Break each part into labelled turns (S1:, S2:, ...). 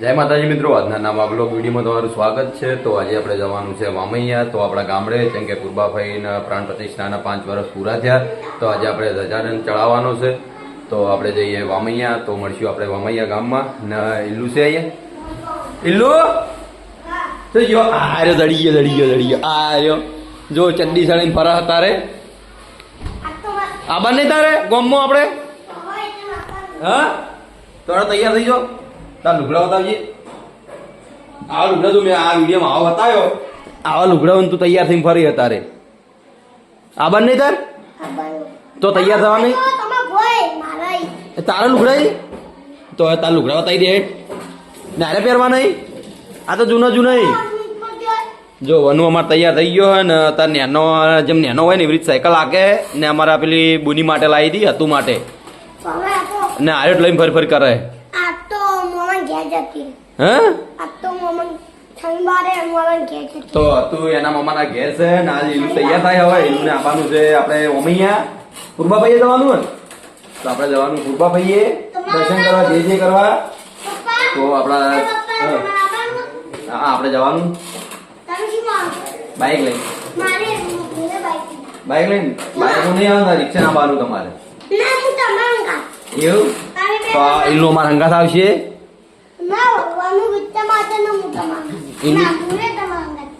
S1: જય માતાજી મિત્રો આજના નવા બ્લોગ વિડીયોમાં તમારું સ્વાગત છે. તો આજે આપણે જવાનું છે વામૈયા. તો આપણા ગામડે જેમ કે કુરબાભાઈના પ્રાણ પ્રતિષ્ઠાના પાંચ વર્ષ પૂરા થયા. તો આજે આપણે ધજાનંદ ચડાવવાનો છે. તો આપણે જઈએ વામૈયા. તો મળશું આપણે વામૈયા ગામમાં. ને ઇલ્લુ છે અહીંયા? ઇલ્લુ? તો જો આ રહ્યો દડી ગયો દડી ગયો દડી ગયો. આર્યો. જો ચડ્ડી સાડીને ફરા હતા રે. આબાર નહીં તારે? ગોમમાં આપણે? હા તો તૈયાર થઈ જાઓ. તાર લુગડા બતાવજે આવા લુગડા તું મેં આ વિડીયોમાં આવો બતાવ્યો. આવા લુગડા તું તૈયાર થઈને ફરી હતા રે બન નહીં તાર? તો તૈયાર થવા નહીં તારા લુગડા તો તાર લુગડા બતાવી દે નારે પહેરવા નહીં આ તો જૂનો જૂનો. જો વનુ અમારે તૈયાર થઈ ગયો હોય ને તાર નેનો જેમ નેનો હોય ને એવી રીતે સાયકલ આકે ને અમારા પેલી બુની માટે લાવી હતી હતું માટે. ને આરે લઈને ફરી ફરી કરે તો તું એના મમ્માના ઘેર છે ને આજે એનું તૈયાર થાય હવે એનું આવવાનું છે આપણે ઓમૈયા ભાઈએ જવાનું હોય? ને? તો આપણે જવાનું પૂર્વાભાઈએ દર્શન કરવા જે જે કરવા. તો આપણા હા. આપણે જવાનું. બાઇક લઈને. બાઇક લઈને. બાઇક નહીં આવતા રિક્ષા ના તમારે એવું? તો આ ઈલું અમારા હંગાથ આવશે.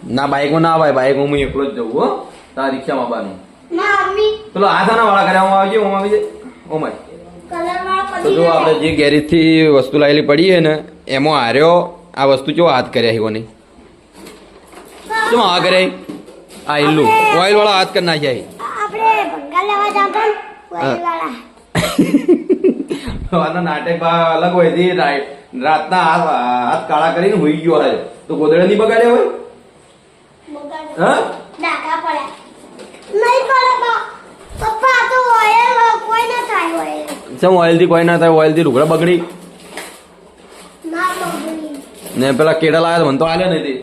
S1: ના બાઇકમાં ના આવે બાઈક હું એકલો જ જવું હો. તારા રિક્ષામાં આવવાનું પેલો આથાના વાળા કર્યા હું આવી હું આવી ઓમાય તો જો આપણે જે ગેરેજથી વસ્તુ લાવેલી પડી છે ને એમાં હાર્યો. આ વસ્તુ ચો હાથ કર્યા હિવોની શું આ કર્યા આ ઇલ્લુ ઓઇલ વાળા હાથ કરી નાખ્યા
S2: આપણે ભંગા લેવા જાતા ઓઇલ
S1: હા.
S2: વાળા.
S1: નાટક અલગ હોય છે રાત- રાતના હાથ કાળા કરીને હોઈ ગયો હોય તો ગોદડા નહીં બગાડ્યા હોય? ચમ ઓઇલથી કોઈ ના થાય? ઓઇલથી લુગડા બગડી?
S2: ને
S1: પેલા કેળા લાવ્યા મને તો આલ્યા નથી.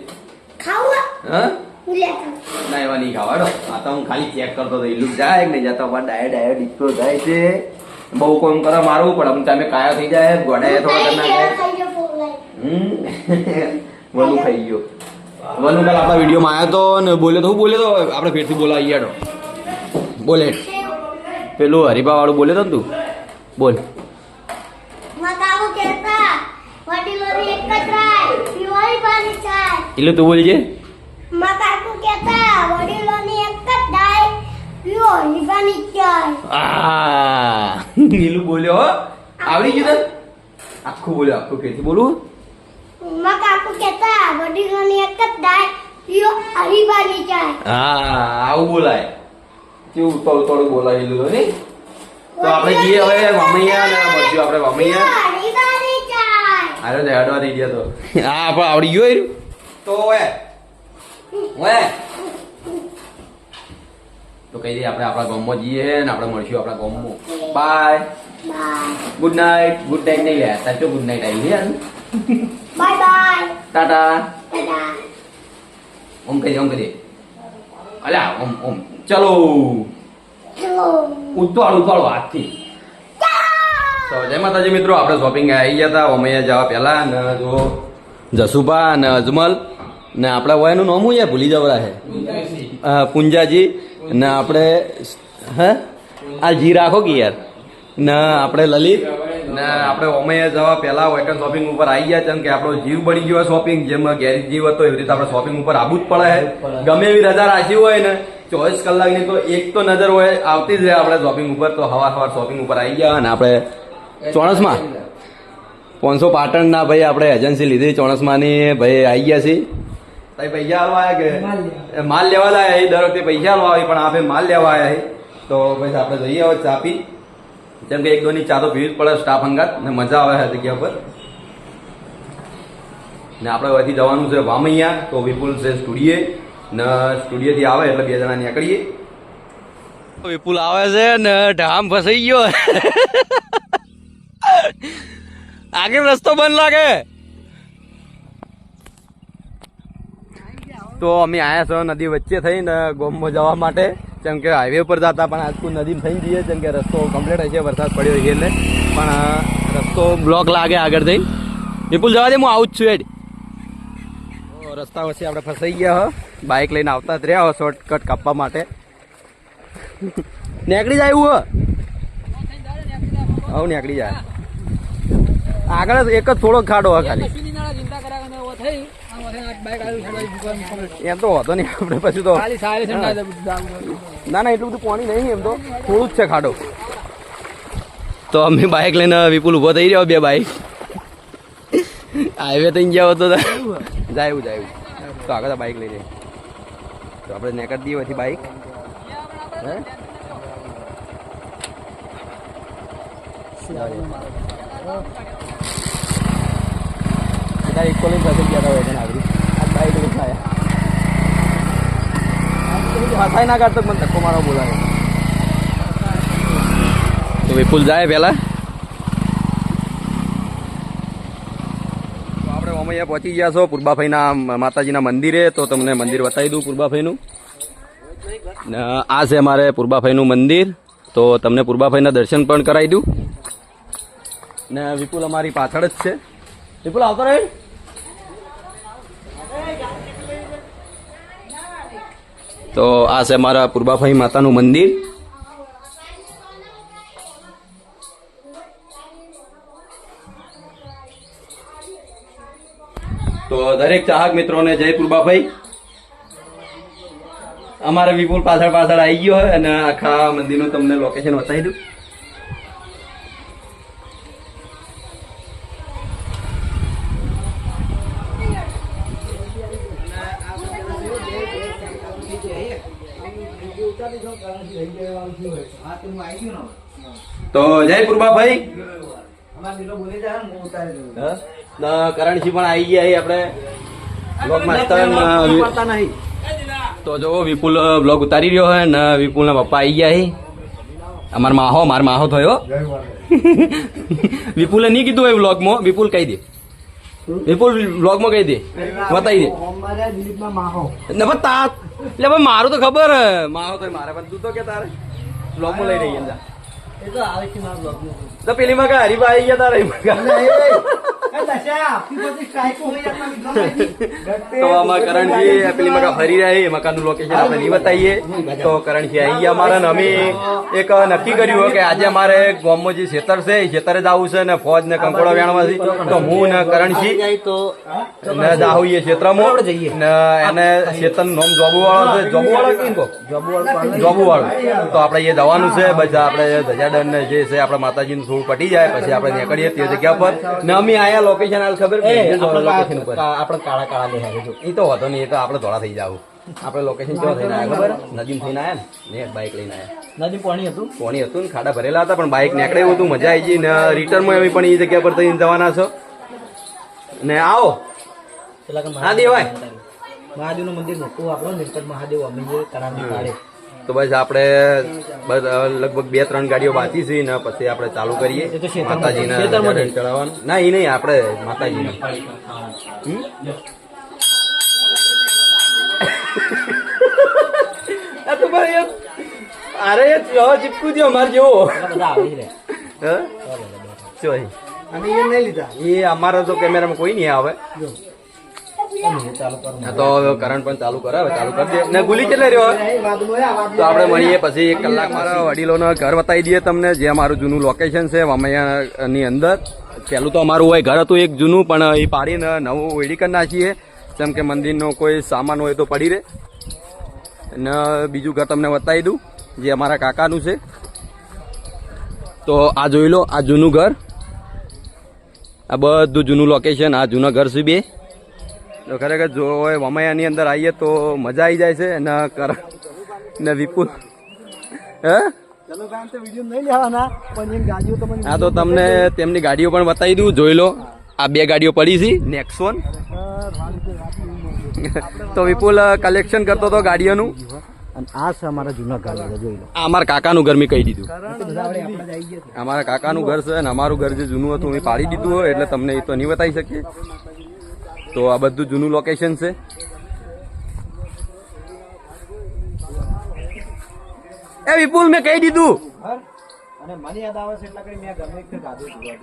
S1: ના એવા નહીં ખાવાડો આ તો હું ખાલી ચેક કરતો હતો. એટલું જાય કે નહીં? જતો પણ ડાયો ડાયો થાય છે. બહુ કોમ કરે મારવું પડે. તમે કાયા થઈ જાય ગોડાએ થોડા કરી થઈ વનુ ખાઈ ગયો. વનુ કાલ આપણા વિડીયોમાં આવ્યો તો ને બોલ્યો તો હું બોલ્યો તો? આપણે ફેરથી બોલાવી યાડો બોલે. પેલું હરિભા વાળું બોલ્યો તો ને તું? બોલ. એટલે તું બોલજે
S2: મકાકુ કહેતા વડીલોની એક જ ડાય પીવાળી પાણી ચાય
S1: આ નીલું બોલ્યો હો. આવડી ગયું તને? આખું બોલ્યો આખું ફેરથી બોલું
S2: મકાકુ કહેતા વડીલોની એક જ ડાય પીઓ હરીબાની જાય.
S1: હા આવું બોલાય. કેવું થોડું થોડું બોલાય લીધું ને તો આપણે જઈએ હવે મમ્મીયા ને મળશું આપણે મમૈયા
S2: હરીબાની ચાય
S1: અરે તે હડવા થઈ ગયા તો. હા આપણે આવડી ગયો. તો ઓય ઓય. તો કહી દઈએ આપણે આપણા ગામમાં જઈએ ને આપણે મળશું આપણા ગામમાં. Bye
S2: bye
S1: good night good night નહીં લે સાચો ગુડ નાઇટ આવી યાર
S2: બાય બાય
S1: ટાટા ઓમ કહી દે ઓમ કહી દે અલ્યા ઓમ ઓમ. ચલો. ઉતવાળ ઉતવાળ હાથથી. તો જય માતાજી મિત્રો આપણે શોપિંગ આવી ગયા હતા અમે જવા પહેલા ને જો જસુભા ને અજમલ ને આપણા વયનું નામ હું યાર ભૂલી જવરા છે પુંજાજી. ને આપણે હે? આ જી રાખો કે યાર? ને આપણે લલિત. ને આપણે ઓમૈયા જવા પહેલા વેકન શોપિંગ ઉપર આવી ગયા છે કે આપણો જીવ બની ગયો શોપિંગ જેમ ગેરેજ જીવ હતો એવી રીતે આપણે શોપિંગ ઉપર આવવું જ પડે ગમે એવી રજા રાખી હોય ને ચોવીસ કલાકની તો એક તો નજર હોય આવતી જ રહે આપણે શોપિંગ ઉપર તો હવા હવા શોપિંગ ઉપર આવી ગયા અને આપણે ચોણસમાં. પાંચસો પાટણના ભાઈ આપણે એજન્સી લીધી ચોણસમાંની ભાઈ આવી ગયા છે પૈસા હાલવા આવ્યા કે? માલ લેવા છે. દર વખતે પૈસા હાલવા આવે પણ આપણે માલ લેવા આવ્યા તો ભાઈ આપણે જઈએ હવે ચા પી. જેમ કે એક દોની ચા તો પીવી જ પડે સ્ટાફ અંગાત ને મજા આવે છે જગ્યા પર. ને આપણે હવેથી જવાનું છે વામૈયા તો વિપુલ છે સ્ટુડિયે ને સ્ટુડિયોથી આવે એટલે બે જણા નીકળીએ વિપુલ આવે છે ને ઢામ ફસાઈ ગયો. આગળ રસ્તો બંધ લાગે? તો અમે આયા છો નદી વચ્ચે થઈને ગોમમાં જવા માટે. જેમ કે હાઈવે પર જતા, પણ આજકુલ નદીમાં થઈ જઈએ. જેમ કે રસ્તો કમ્પ્લીટ હશે, વરસાદ પડ્યો છે એટલે. પણ રસ્તો બ્લોક લાગે આગળ થઈ વિપુલ, જવા દે, હું આવું જ છું એડ રસ્તા વચ્ચે આપણે ફસાઈ ગયા, હો. બાઇક લઈને આવતા જ રહ્યા, હો શોર્ટકટ કાપવા માટે. નીકળી જાય એવું, હો. નીકળી જાય. આગળ એક જ થોડો ખાડો હોય ખાલી. એમ તો હોતો નહીં આપણે પછી તો ના ના એટલું બધું પાણી નહીં એમ તો થોડું જ છે ખાડો. તો અમે બાઇક લઈને વિપુલ ઊભો થઈ રહ્યો બે બાઇક હાઈવે થઈ ગયા હતો તો જાયું જાય તો આગળ બાઇક લઈ જઈએ તો આપણે નીકળી દઈએ પછી બાઇક હે? બધા ઇક્વલી ફસાઈ ગયા હતા વગર આગળ આ બાઇક લઈને હસાઈ ના કાઢતો મને ધક્કો મારો બોલાવે. તો વિપુલ જાય પહેલા? તો આપણે ઓમૈયા પહોંચી ગયા છો પૂર્બાભાઈના માતાજીના મંદિરે. તો તમને મંદિર બતાવી દઉં પૂર્બાભાઈનું. ને આ છે અમારે પૂર્બાભાઈનું મંદિર. તો તમને પૂર્બાભાઈના દર્શન પણ કરાવી દઉં. ને વિપુલ અમારી પાછળ જ છે. વિપુલ આવતો રહે? તો આ છે મારા પૂર્બાભાઈ માતાનું મંદિર. તો દરેક ચાહક મિત્રોને જય પૂર્બાભાઈ. અમારે વિપુલ પાછળ પાછળ આવી ગયો હોય અને આખા મંદિરનું તમને લોકેશન બતાવી દઉં. જય પૂર્બાભાઈ કરણસિંહ પણ આવી ગયા આપણે. તો જો વિપુલ બ્લોગ ઉતારી રહ્યો હોય ને વિપુલ ના પપ્પા આવી ગયા અમાર માહો માર માહો થયો. વિપુલે નહીં કીધું એ વ્લોગમાં વિપુલ કહી દે. વિપુલ બ્લોગમાં કહી દે. બતાવી દે. ને તા એટલે મારું તો ખબર માહો તો મારે પણ તું તો કે તારે. બ્લોગમાં લઈ રહી અંદર এটা আরেকটি মাছ লগ্ন તો પેલી માં કા હરીફા આવી ગયા તારે તો આમાં કરણજી પેલી મકા ફરી રહ્યા છે મકાનનું લોકેશન આપણે નહીં બતાવીએ. તો કરણજી આવી ગયા અમારા ને અમે એક નક્કી કર્યું કે આજે અમારે ગામમાં જે ખેતર છે ખેતરે જ આવું છે ને ફોજ ને કંકોડા વેણવાથી તો હું ને કરણજી ને જાહુ એ ક્ષેત્રમાં ને એને ખેતરનું નામ જોબુ વાળો છે. જોબુ વાળો કેમ કહો? જોબુ વાળો તો આપણે એ જવાનું છે બધા આપણે ધજાડન ને જે છે આપણે માતાજીનું થોડું પટી જાય પછી આપણે નીકળીએ તે જગ્યા પર ને અમે આયા લોકેશન હાલ ખબર લોકેશન ઉપર.
S3: આપણે કાળા કાળા લેહારે જો.
S1: એ તો હતો નહીં એ તો આપણે ધોળા થઈ જાવ. આપણે લોકેશન ક્યાં થઈને આવ્યા ખબર? નદીમ થઈને આવ્યા ને? બાઇક લઈને આવ્યા
S3: નદી પાણી હતું?
S1: પાણી હતું ને ખાડા ભરેલા હતા પણ બાઇક નીકળે એવું હતું મજા આવી ગઈ. ને રિટર્નમાં એવી પણ એ જગ્યા પર થઈને જવાના છો. ને આવો. હા દેવાય
S3: મહાદેવનું મંદિર મોટું આપણો નિરપત મહાદેવ અમે જે કરાવી પાડે
S1: તો બસ આપણે બસ લગભગ બે ત્રણ ગાડીઓ બાકી છે ને પછી આપણે ચાલુ કરીએ. માતાજીના
S3: ખેતરમાં
S1: ના એ નહીં આપણે માતાજીને. અરે ચો ચીપકું થયો અમારે જેવો. હે? એ.
S3: અને એ નહીં લીધા.
S1: એ અમારા તો કેમેરામાં કોઈ નહીં આવે. તો હવે કરંટ પણ ચાલુ કરે ચાલુ કરી દે. ને ગુલી કેટલે રહ્યો? તો આપણે મળીએ પછી એક કલાક મારા વડીલોના ઘર બતાવી દઈએ તમને, જે અમારું જૂનું લોકેશન છે, વામૈયાની અંદર. પહેલું તો અમારું હોય ઘર હતું એક જૂનું, પણ એ પાડીને નવું વેડી કરી નાખીએ. જેમ કે મંદિરનો કોઈ સામાન હોય તો પડી રહે. અને બીજું ઘર તમને બતાવી દઉં, જે અમારા કાકાનું છે. તો આ જોઈ લો, આ જૂનું ઘર. આ બધું જૂનું લોકેશન આ જૂના ઘર છે બે. તો ખરેખર જો વમૈયાની અંદર આવીએ તો મજા આવી જાય છે ને કર ને વિપુલ. હે? હા તો તમને તેમની ગાડીઓ પણ બતાવી દઉં જોઈ લો. આ બે ગાડીઓ પડી છે નેક્સોન તો વિપુલ કલેક્શન કરતો હતો ગાડીઓનું?
S3: આ છે અમારા જૂના ગાડીઓ જોઈ લો.
S1: અમારા કાકાનું ઘર મેં કહી દીધું. અમારા કાકાનું ઘર છે અને અમારું ઘર જે જૂનું હતું એ પાડી દીધું હોય એટલે તમને એ તો નહીં બતાવી શકીએ. તો આ બધું જૂનું લોકેશન છે. એ વિપુલ મેં કહી દીધું.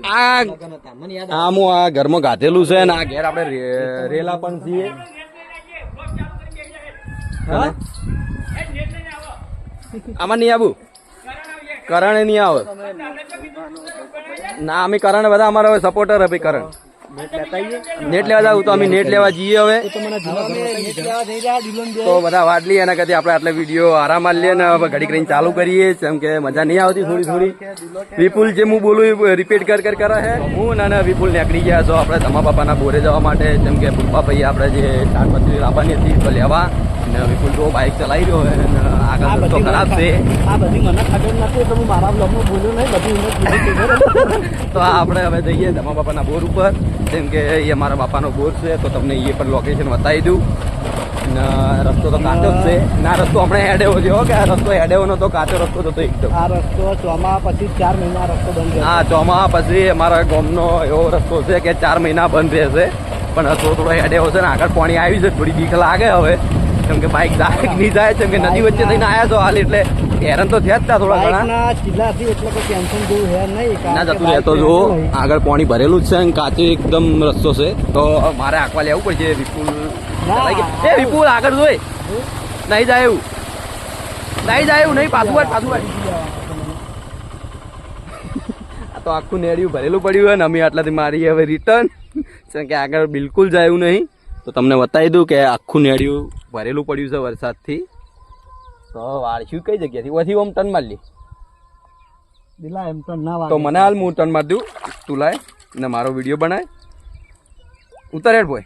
S3: અને.
S1: આ હું આ ઘરમાં ગાધેલું છે ને આ ઘેર આપણે રેલા પણ છીએ? આમાં નહીં આવું? કરણ નહીં આવે. ના અમે કરણ બધા અમારા સપોર્ટર હવે કરણ.
S3: નેટ
S1: લેવા જાવ તો અમે નેટ લેવા જઈએ હવે.
S3: તો બધા વાત ઘરમાં નેટ લેવા જઈ રહ્યા દિલોન બે.
S1: તો બધા વાટલી એના કરતી આપણે આટલા વીડિયો આરામ લઈએ ને હવે ઘડી કરીને ચાલુ કરીએ. જેમ કે મજા નહીં આવતી થોડી થોડી. વિપુલ જે હું બોલું રિપીટ કર કર કરે છે. હું અને વિપુલ નીકળી ગયા છો આપણે ધમા બાપાના બોરે જવા માટે. જેમ કે ભૂપા ભાઈ આપણે જે શાકભાજી લાવવાની હતી તો લેવા. અને વિપુલ તો બાઇક ચલાવી રહ્યો છે આગળ રસ્તો ખરાબ છે.
S3: આ બધી મને ખબર નથી એટલે હું મારા બ્લોગમાં બોલ્યો નહીં બધી.
S1: તો આ આપણે હવે જઈએ ધમા બાપાના બોર ઉપર. જેમ કે એ અમારા બાપાનો બોર છે તો તમને એ પણ લોકેશન બતાવી દઉં. અને રસ્તો તો કાચો જ છે. ના રસ્તો આપણે હેડેવો હો કે આ રસ્તો હેડેવો નતો કાચો રસ્તો હતો એકદમ.
S3: આ રસ્તો ચોમા પછી ચાર મહિના રસ્તો બંધ
S1: હા ચોમા પછી અમારા ગામનો એવો રસ્તો છે કે ચાર મહિના બંધ રહેશે. પણ થોડો થોડો હેડેવો છે ને આગળ પાણી આવ્યું છે થોડી બીક લાગે હવે. કેમ કે બાઇક જાય નહીં જાય કેમ કે નદી વચ્ચે થઈને આવ્યા છો હાલ એટલે હેરાન તો થયા જ ત્યાં થોડા ઘણા.
S3: બાઇકના એટલે કોઈ ટેન્શન જેવું હે નહીં
S1: ના જતું રહેતો જો આગળ પાણી ભરેલું જ છે અને કાચો એકદમ રસ્તો છે. તો મારે આંકવા લેવું પડશે વિપુલ. એ વિપુલ આગળ જોઈ. નહીં જાય એવું. નહીં જાય એવું નહીં પાછું વાળ, પાછું. આ તો આખું નેડિયું ભરેલું પડ્યું હોય ને અમે આટલાથી મારી હવે રિટર્ન કે આગળ બિલકુલ જાય એવું નહીં. તો તમને બતાવી દઉં કે આખું નેડિયું ભરેલું પડ્યું છે વરસાદથી. વાળશું કઈ જગ્યાથી? ઓથી ઓમ ટન મારી
S3: દિલા એમ તો ના
S1: તો મને હાલ હું મારી દઉં. તું લાય ને મારો વીડિયો બનાય. ઉતર હેડ
S3: બધા.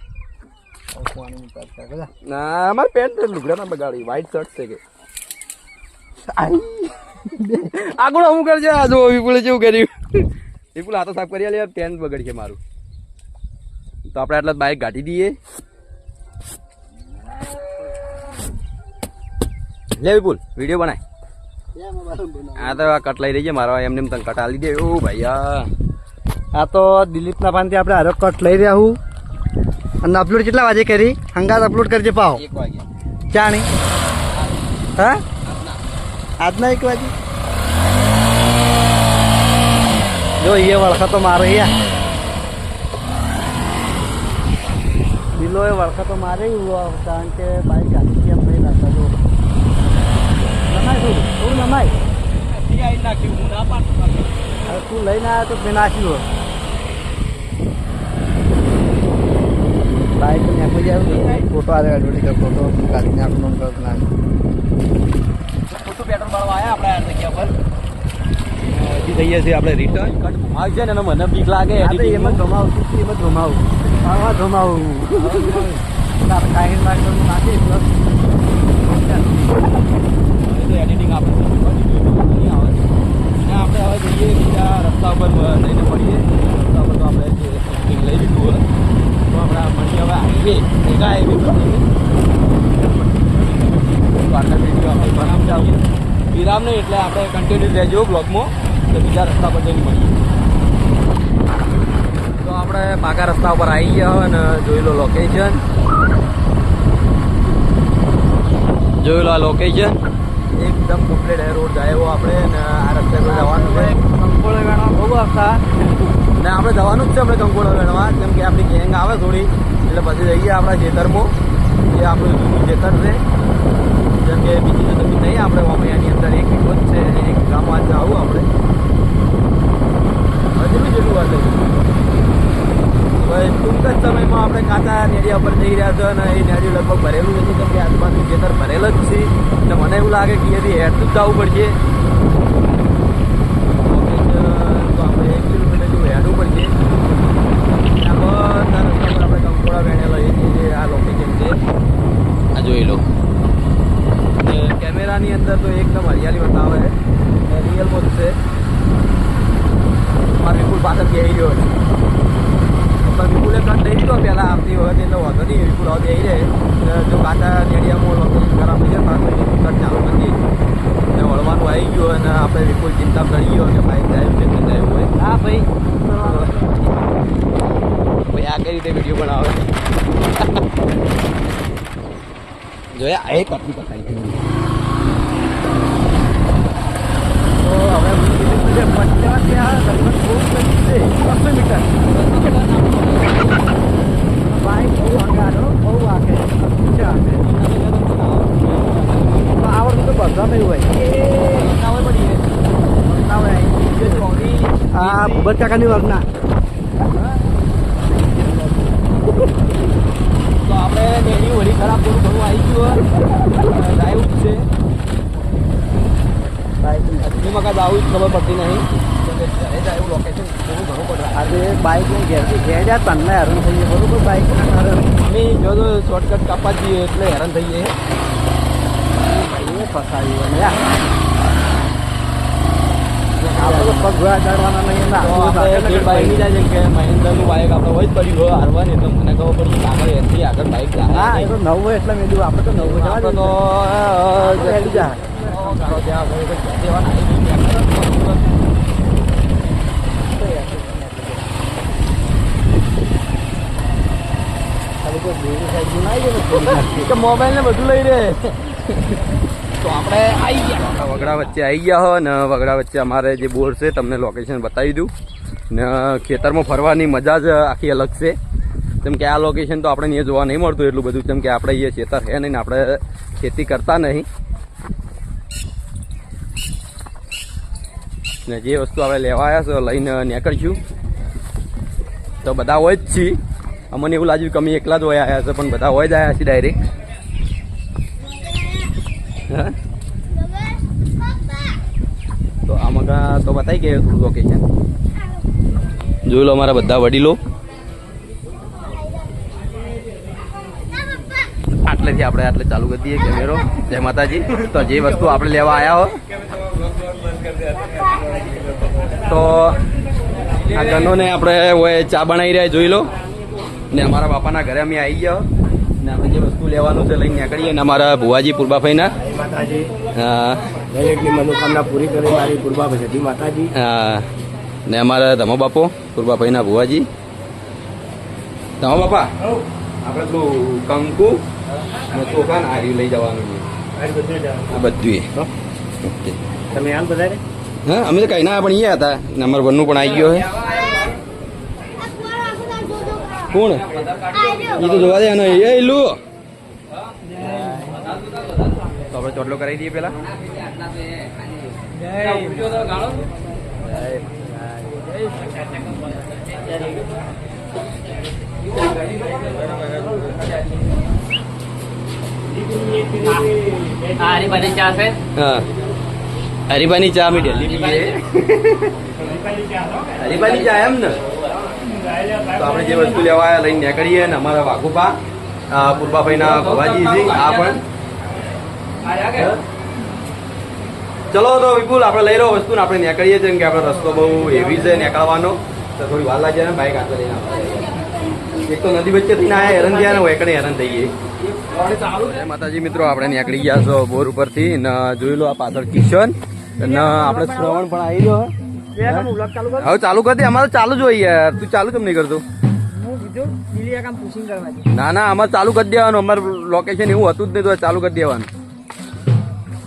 S1: ના અમારે પેન્ટ લુગડા ના બગાડી વ્હાઈટ શર્ટ છે કે. આગળ અમુક કરજે આ જો વિપુલે જેવું કર્યું. વિપુલ હાથો સાફ કરી લે પેન્ટ બગડી છે મારું. તો આપણે આટલા બાઇક ગાટી દઈએ. લે વિપુલ વીડિયો બનાય. આ તો આ કટ લઈ રહી છે મારો એમને એમ તને કટ આલી દે. ઓ ભૈયા
S3: આ તો દિલીપના પાનથી આપણે હારો કટ લઈ રહ્યા હું. અને અપલોડ કેટલા વાગે કરી? હંગાત અપલોડ કરજે પાવ ચાણી. હા? આજના. એક વાગે? જો એ વળખા તો મારે યા. દિલો એ વળખા તો મારે કારણ કે બાઈક જો નમાય થોડું થોડું નમાય હવે તું લઈને આવ્યો તો મેં નાખ્યું. બાઈક ને આપી જાય ફોટો આવે એડવર્ટી ફોટો ગાડી ને આપણું નાખ
S1: ખોટું પેટ્રોલ આવ્યા આપણે આ જગ્યા હજી જઈએ છીએ આપણે રિટર્ન કટ ઘુમાવી છે ને એનો મને બીક લાગે
S3: હા એમાં ધમાવું તું એમાં ધમાવું આમાં ધમાવું કાંઈ નાખી પ્લસ
S1: એડિટિંગ આપણે નહીં આવે અને આપણે હવે જઈએ બીજા રસ્તા ઉપર લઈને મળીએ રસ્તા ઉપર તો આપણે જે શૂટિંગ લઈ લીધું હોય, તો આપણે મળીએ હવે હાઈવે ભેગા હાઈવે બનાવતા આવીએ વિરામ નહીં, એટલે આપણે કન્ટિન્યુ રહેજો બ્લોગમાં તો બીજા રસ્તા પર જઈને મળીએ. તો આપણે પાકા રસ્તા ઉપર આવી ગયા હોય અને જોઈ લો લોકેશન જોયેલું આ લોકેશન એકદમ કમ્પ્લીટ રોડ જાય એવો આપણે આ રસ્તે પર જવાનું છે.
S3: કંકોળે વેણવા બહુ આવતા.
S1: ને આપણે જવાનું જ છે આપણે કંકોડો વેણવા કેમ કે આપણી ગેંગ આવે થોડી. એટલે પછી જઈએ આપણા ખેતરમાં જે આપણું જૂનું ખેતર છે. જેમ કે બીજી તો જમીન નહીં આપણે વામૈયાની અંદર એક એક છે એક ગામમાં જ આવું આપણે. હજુ જેટલું વાત ટૂંક જ સમયમાં આપણે કાચા નેડિયા પર જઈ રહ્યા છો અને એ નેડિયું લગભગ ભરેલું નથી કેમ કે આજુબાજુ ખેતર ભરેલ જ છે. એટલે મને એવું લાગે કે એથી હેઠું જ જવું પડશે. તો આપણે એક કિલોમીટર જેવું હેડવું પડશે. ત્યાં બધા રસ્તા પર આપણે કંકોડા વેણેલા એ જે આ લોકેશન છે. આ જોઈ લો. કેમેરાની અંદર તો એકદમ હરિયાળી બતાવે રિયલ જ છે. મારે બિલકુલ પાછળ બેસી રહ્યો છે. પણ વિપુલે કટ લઈ લીધો પહેલાં આવતી વખતે એટલે વાંધો નહીં વિપુલ હવે દઈ રહે જો કાંટા કાચા નેડિયામાં લોકેશન ખરાબ થઈ જાય પાછળ કટ ચાલુ નથી ને વળવાનું આવી ગયું અને આપણે વિપુલ ચિંતા કરી ગયો કે ભાઈ ડ્રાઈવ કે ડ્રાઈવ હોય.
S3: હા ભાઈ.
S1: ભાઈ આ કઈ રીતે વીડિયો બનાવે? જોયા એક આટલી પતાવી
S3: તો હવે છે પચાસ છે. મીટર. આ ભૂપત કાકાની વર્ગના
S1: તો આપણે વળી ખરાબ થોડું ઘણું આવી ગયું ડ્રાઈવ છે આવું જ ખબર પડતી નહીં જાય લોકેશન થોડું ઘણું પડે
S3: આજે બાઈક લઈને ઘેરથી ઘેર જાય તમને હેરાન થઈએ બરોબર?
S1: અમે જો તો શોર્ટકટ કાપવા જઈએ એટલે હેરાન થઈએ
S3: ભાઈને ફસાવી હોય ને આપણે પગ ઘોડા ચડવાના નહીં
S1: આપણે બાઇક જાય કે મહેન્દ્રનું બાઇક આપણે હોય જ પડ્યું હોય હારવાની. એટલે મને ખબર પડી આગળ એનથી આગળ બાઇક
S3: હા એ તો નવું એટલે મેં કીધું આપણે તો નવું
S1: આપણે તો
S3: જા.
S1: ગાળો ત્યાં આગળ એક જ દેવાના આવી ગઈ ત્યાં આગળ.
S3: ખાલી કોઈ બેરી સાઈડનું ના આવીએ ને થોડી નાખીએ.
S1: કે બધું લઈ રે. તો આપણે આવી ગયા. વગડા વચ્ચે આવી ગયા હો ને વગડા વચ્ચે અમારે જે બોર છે તમને લોકેશન બતાવી દઉં. ને ખેતરમાં ફરવાની મજા જ આખી અલગ છે. કેમ કે આ લોકેશન તો આપણે અહીંયા જોવા નહીં મળતું એટલું બધું. જેમ કે આપણે અહીંયા ખેતર છે નહીં આપણે ખેતી કરતા નહીં. ને જે વસ્તુ આપણે લેવા આવ્યા છે લઈને નીકળીશું. તો બધા હોય જ છીએ. અમને એવું લાગ્યું કે અમે એકલા જ હોય આવ્યા છે, પણ બધા હોય જ આવ્યા છીએ ડાયરેક્ટ તો આમાં તો બતાવી ગયો થોડું લોકેશન જોઈ લો અમારા બધા વડીલો. આટલેથી આપણે આટલે ચાલુ કરી દઈએ કેમેરો જય માતાજી. તો જે વસ્તુ આપણે લેવા આવ્યા હો. તો આ ગનોને આપણે ચા બનાવી રહ્યા જોઈ લો. ને અમારા બાપાના ઘરે અમે આવી ગયા. ને અમે જે વસ્તુ લેવાનું છે લઈને નીકળીએ ને અમારા ભુવાજી પૂર્બાભાઈના.
S3: માતાજી.
S1: હા.
S3: દરેકની મનોકામના પૂરી કરી મારી પૂર્વા ભજતી માતાજી.
S1: હા. ને અમારા ધમો બાપો પૂર્બાભાઈના ભુવાજી. ધમો બાપા. આપણે પેલું કંકુ અને ચોખા આર્યું લઈ જવાનું છે. બધું ઓકે.
S3: તમે આમ બધા
S1: હા અમે તો કઈ ના પણ અહીંયા હતા. નંબર વનનું પણ આવી ગયો છે. કોણ? એ તો જોવા દે અને એ ઇલ્લુ તો આપણે ચોટલો કરાવી દઈએ પેલા.
S4: આ ચા છે.
S1: હા. હરીબાની ચા અમે ડેલી હરીબાની ચા એમ ને? તો આપણે જે વસ્તુ લેવા લઈને નીકળીએ ને અમારા વાઘુપા પૂર્વાભાઈના ભવાજીજી, આ પણ. ચલો તો વિપુલ, આપણે લઈ રહ્યો વસ્તુ આપણે નીકળીએ છીએ કે આપણે રસ્તો બહુ હેવી છે નીકળવાનો. તો થોડી વાર લાગે ને બાઇક હાથે લઈને. એક તો નદી વચ્ચેથી ના આયા, હેરાન થયા ને એકડે હેરાન થઈ ગઈ. માતાજી, મિત્રો, આપણે નીકળી ગયા છો બોર ઉપરથી. ને જોઈ લો આ પાછળ કિશન. ને આપણે શ્રવણ પણ આવી
S3: કર
S1: હવે ચાલુ કરી દે અમારે ચાલુ જ હોય યાર. તું ચાલુ કેમ નહીં કરતો? ના ના અમારે ચાલુ કરી દેવાનું. અમારે લોકેશન એવું હતું જ નહીં તો ચાલુ કરી દેવાનું.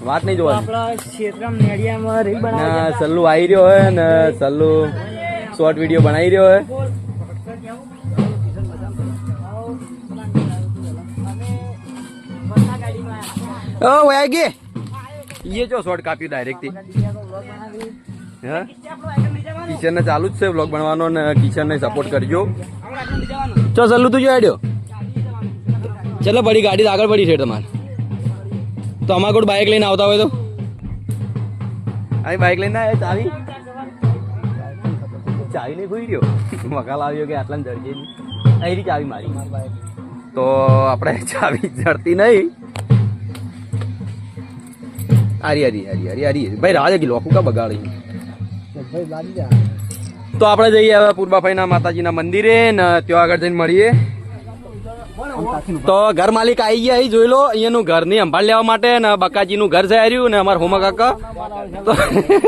S1: વાત નહીં જોવાની. ને સલ્લુ આવી રહ્યો હોય ને સલ્લુ શોર્ટ વીડિયો બનાવી રહ્યો હોય. ઓ વાગે ये જો શોર્ટ કાપ્યું ડાયરેક્ટથી. હા? કિશન ને ચાલુ જ છે વ્લોગ બનવાનો ને કિચન ને સપોર્ટ કરજો. ચો સલ્લુ તું જો આડ્યો ચલો પડી ગાડી આગળ પડી છે તમારે. તો અમારા કોઈ બાઇક લઈને આવતા હોય તો? અહીં બાઇક લઈને આવ્યા ચાવી? ચાવી નહીં ભૂલી રહ્યો. મકાલ આવ્યો કે આટલા જડજે અહીંથી ચાવી મારી. તો આપણે ચાવી જડતી નહીં. આરી આરી આરી આરી આરી ભાઈ રાહ કે લોકો કા બગાડી તો આપણે જઈએ હવે પૂર્વાભાઈના માતાજીના મંદિરે ને ત્યાં આગળ જઈને મળીએ. તો ઘર માલિક આવી ગયા અહીં જોઈ લો અહીંયાનું ઘરની સંભાળ લેવા માટે ને બકાજીનું ઘર છે રહ્યું ને અમારા હોમા કાકા. તો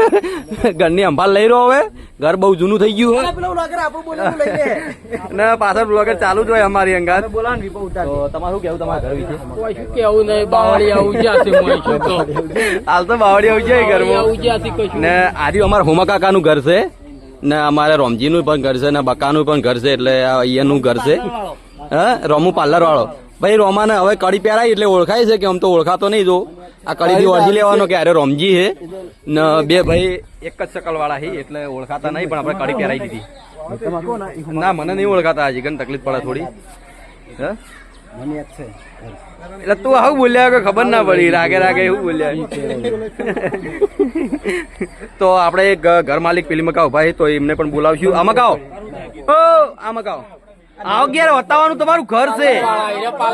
S1: ઘરની સંભાળ લઈ રહ્યો હવે. ઘર બહુ જૂનું થઈ ગયું ને પાછળ બ્લોગર ચાલુ જ હોય અમારી અંગાત. તમારું કેવું તમારા ઘર વિશે?
S4: કેવું નહીં બાવળી આવું જ્યાંથી
S1: હાલ તો બાવડી આવી જાય ઘરમાં. ને આજે અમારા હોમા કાકાનું ઘર છે. ને અમારે રોમજીનું પણ ઘર છે ને બકાનું પણ ઘર છે એટલે અહીંયાનું ઘર છે. હા? રોમુ પાર્લર વાળો ભાઈ રોમાને હવે કડી પહેરાય એટલે ઓળખાય છે કે આમ તો ઓળખાતો નહીં જો. આ કડીથી ઓળખી લેવાનો કે અરે રોમજી છે ને બે ભાઈ એક જ સકલ વાળા છે એટલે ઓળખાતા નહીં પણ આપણે કડી પહેરાઈ દીધી. ના મને નહીં ઓળખાતા હજી કઈ તકલીફ પડે થોડી. હા? એટલે તું આવું બોલ્યા કે ખબર ના પડી રાગે રાગે એવું બોલ્યા. તો આપણે એક ઘર માલિક પેલી મકાઓ ભાઈ તો એમને પણ બોલાવશું. આ મકાઓ આ મકાઓ આવો ક્યારે બતાવવાનું તમારું ઘર છે.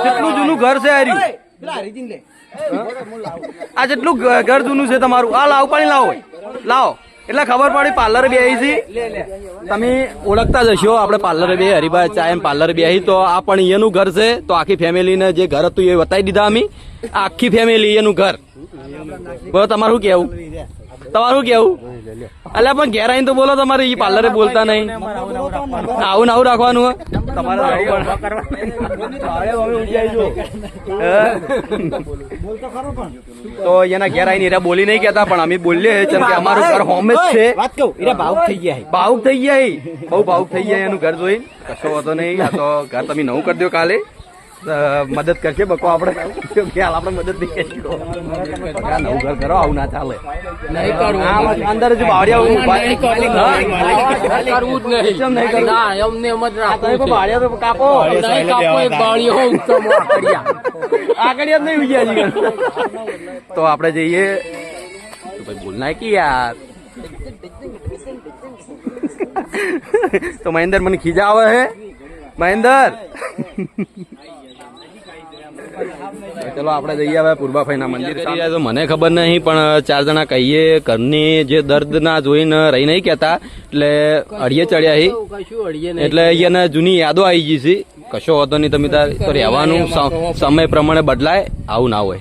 S1: કેટલું જૂનું ઘર છે હાર્યું આ જેટલું ઘર જૂનું છે તમારું. આ લાવો પાણી લાવો. લાવો. એટલે ખબર પડી પાર્લર બે છે. તમે ઓળખતા જ હશો આપણે પાર્લર બે હરિભાઈ ચા એમ પાર્લર બે તો આ પણ એનું ઘર છે. તો આખી ફેમિલીને જે ઘર હતું એ બતાવી દીધા અમે. આખી ફેમિલી એનું ઘર. બોલો તમારું શું કેવું? તમારું કેવું? અલ્યા પણ ઘેર આવીને તો બોલો તમારે એ પાર્લરે બોલતા નહીં. આવું આવું રાખવાનું? તમારે? તો એના ઘેર આવીને એરા બોલી નહીં કેતા પણ અમે બોલીએ કેમ કે અમારું ઘર હોમ જ છે.
S3: વાત કહું ભાવુક થઈ ગયા
S1: ભાવુક થઈ ગયા બહુ ભાવુક થઈ ગયા એનું ઘર જોઈ કશો વાંધો નહીં આ તો ઘર તમે નવું કરી દો કાલે. મદદ કરશે બકો આપણે ખ્યાલ આપણે મદદ નહીં કરી નવું ઘર કરો આવું ના ચાલે. અંદર જ તો. કાપો. આગળ નહીં આપણે જઈએ. ભૂલ ભાઈ ના કે યાર. તો મહેન્દર મને ખીજા આવે હે. મહેન્દર. ચલો આપણે જઈએ હવે પૂર્વાભાઈના મંદિર તો મને ખબર નહીં પણ ચાર જણા કહીએ ઘરની જે દર્દ ના જોઈને રહી નહીં કેતા એટલે અડીએ ચડ્યા. એટલે અહીંયા જૂની યાદો આવી ગઈ છે. કશો હોતો નહીં તમે તાર તો રહેવાનું સમય પ્રમાણે બદલાય આવું ના હોય.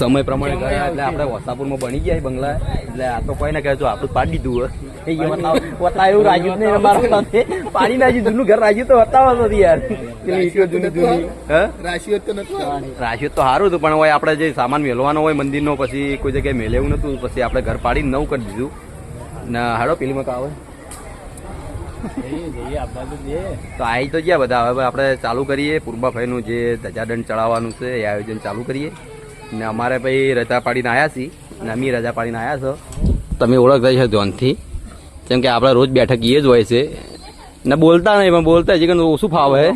S4: સમય
S1: પ્રમાણે ગયા એટલે આપણે વસાપુરમાં બની ગયા બંગલા. એટલે આ તો કોઈ ને કહે આપણું પાડી દીધું હોય. એવું સાથે. પાડી જૂનું ઘર તો વતાવવા નથી યાર. જૂની જૂની. તો સારું હતું પણ હોય આપણે જે સામાન મેળવાનો હોય મંદિરનો પછી કોઈ જગ્યાએ મેલે એવું નતું પછી આપણે ઘર પાડીને નવું કરી દીધું. ને હાડો પેલી મકા આવે. તો આવી તો ગયા બધા. હવે આપણે ચાલુ કરીએ પૂર્વાભાઈનું જે ધજાદંડ ચડાવવાનું છે એ આયોજન ચાલુ કરીએ. ને અમારે ભાઈ રજા પાડીને આવ્યા છીએ. ને અમે રજા પાડીને આવ્યા છો. તમે ઓળખતા છો ધ્યાનથી. કેમ કે આપણે રોજ બેઠક એ જ હોય છે. ને બોલતા નહીં, પણ બોલતા હજી કંઈ ઓછું ફાવે?